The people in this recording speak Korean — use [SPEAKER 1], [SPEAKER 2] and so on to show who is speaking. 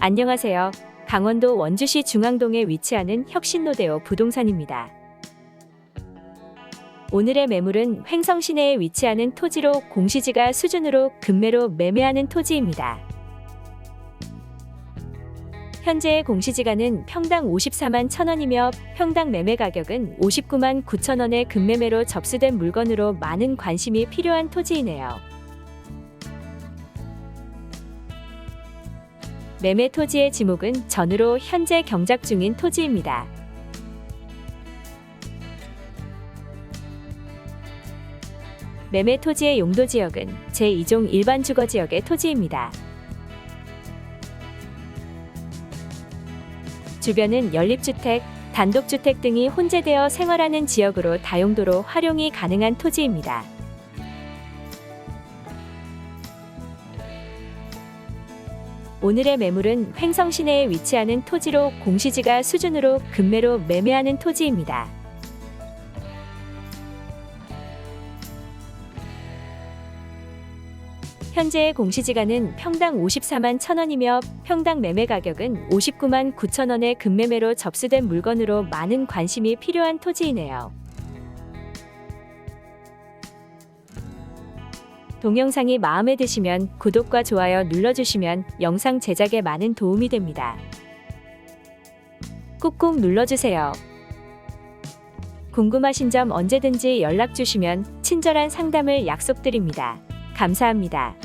[SPEAKER 1] 안녕하세요. 강원도 원주시 중앙동에 위치하는 혁신노데오 부동산입니다. 오늘의 매물은 횡성 시내에 위치하는 토지로 공시지가 수준으로 금매로 매매하는 토지입니다. 현재의 공시지가는 평당 54만 1천원이며 평당 매매 가격은 59만 9천원의 금매매로 접수된 물건으로 많은 관심이 필요한 토지이네요. 매매 토지의 지목은 전으로 현재 경작 중인 토지입니다. 매매 토지의 용도 지역은 제2종 일반 주거 지역의 토지입니다. 주변은 연립주택, 단독주택 등이 혼재되어 생활하는 지역으로 다용도로 활용이 가능한 토지입니다. 오늘의 매물은 횡성 시내에 위치하는 토지로 공시지가 수준으로 금매로 매매하는 토지입니다. 현재의 공시지가는 평당 54만 1천원이며 평당 매매 가격은 59만 9천원의 금매매로 접수된 물건으로 많은 관심이 필요한 토지이네요. 동영상이 마음에 드시면 구독과 좋아요 눌러주시면 영상 제작에 많은 도움이 됩니다. 꾹꾹 눌러주세요. 궁금하신 점 언제든지 연락 주시면 친절한 상담을 약속드립니다. 감사합니다.